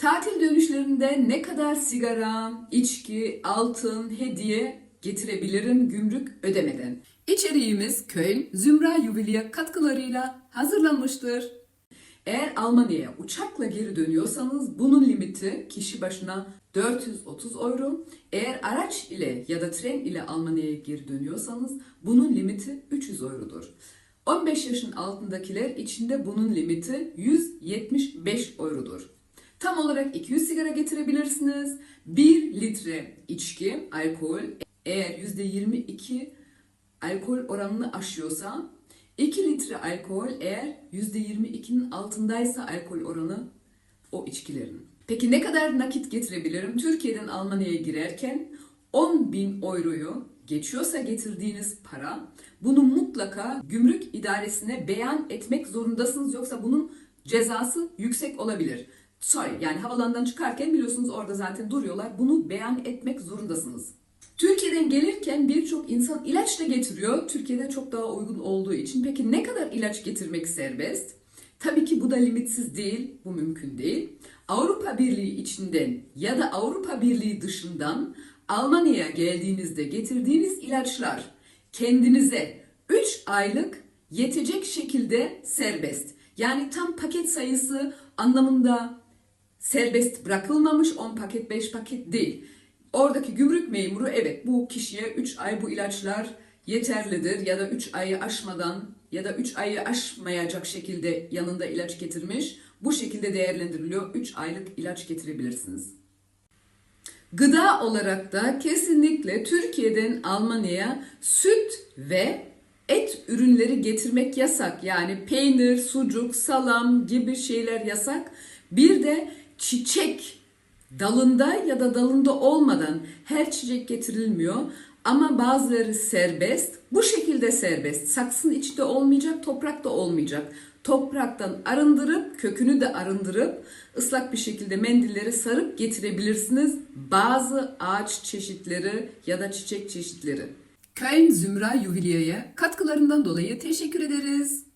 Tatil dönüşlerinde ne kadar sigara, içki, altın, hediye getirebilirim gümrük ödemeden? İçeriğimiz Köln Zümra Juwelier katkılarıyla hazırlanmıştır. Eğer Almanya'ya uçakla geri dönüyorsanız bunun limiti kişi başına 430 euro. Eğer araç ile ya da tren ile Almanya'ya geri dönüyorsanız bunun limiti 300 eurodur. 15 yaşın altındakiler içinde bunun limiti 175 eurodur. Tam olarak 200 sigara getirebilirsiniz. 1 litre içki, alkol eğer %22 alkol oranını aşıyorsa 2 litre alkol eğer %22'nin altındaysa alkol oranı o içkilerin. Peki ne kadar nakit getirebilirim? Türkiye'den Almanya'ya girerken 10 bin euroyu geçiyorsa getirdiğiniz para bunu mutlaka gümrük idaresine beyan etmek zorundasınız yoksa bunun cezası yüksek olabilir. Sorry yani havalandan çıkarken biliyorsunuz orada zaten duruyorlar. Bunu beyan etmek zorundasınız. Türkiye'den gelirken birçok insan ilaç da getiriyor. Türkiye'de çok daha uygun olduğu için. Peki ne kadar ilaç getirmek serbest? Tabii ki bu da limitsiz değil, bu mümkün değil. Avrupa Birliği içinden ya da Avrupa Birliği dışından Almanya'ya geldiğinizde getirdiğiniz ilaçlar kendinize 3 aylık yetecek şekilde serbest. Yani tam paket sayısı anlamında serbest bırakılmamış 10 paket 5 paket değil. Oradaki gümrük memuru evet bu kişiye 3 ay bu ilaçlar yeterlidir ya da 3 ayı aşmadan ya da 3 ayı aşmayacak şekilde yanında ilaç getirmiş. Bu şekilde değerlendiriliyor. 3 aylık ilaç getirebilirsiniz. Gıda olarak da kesinlikle Türkiye'den Almanya'ya süt ve et ürünleri getirmek yasak. Yani peynir, sucuk, salam gibi şeyler yasak. Bir de çiçek dalında ya da dalında olmadan her çiçek getirilmiyor. Ama bazıları serbest. Bu şekilde serbest. Saksının içinde olmayacak, toprakta olmayacak. Topraktan arındırıp, kökünü de arındırıp ıslak bir şekilde mendilleri sarıp getirebilirsiniz. Bazı ağaç çeşitleri ya da çiçek çeşitleri. Köln Zümra Juwelier'e katkılarından dolayı teşekkür ederiz.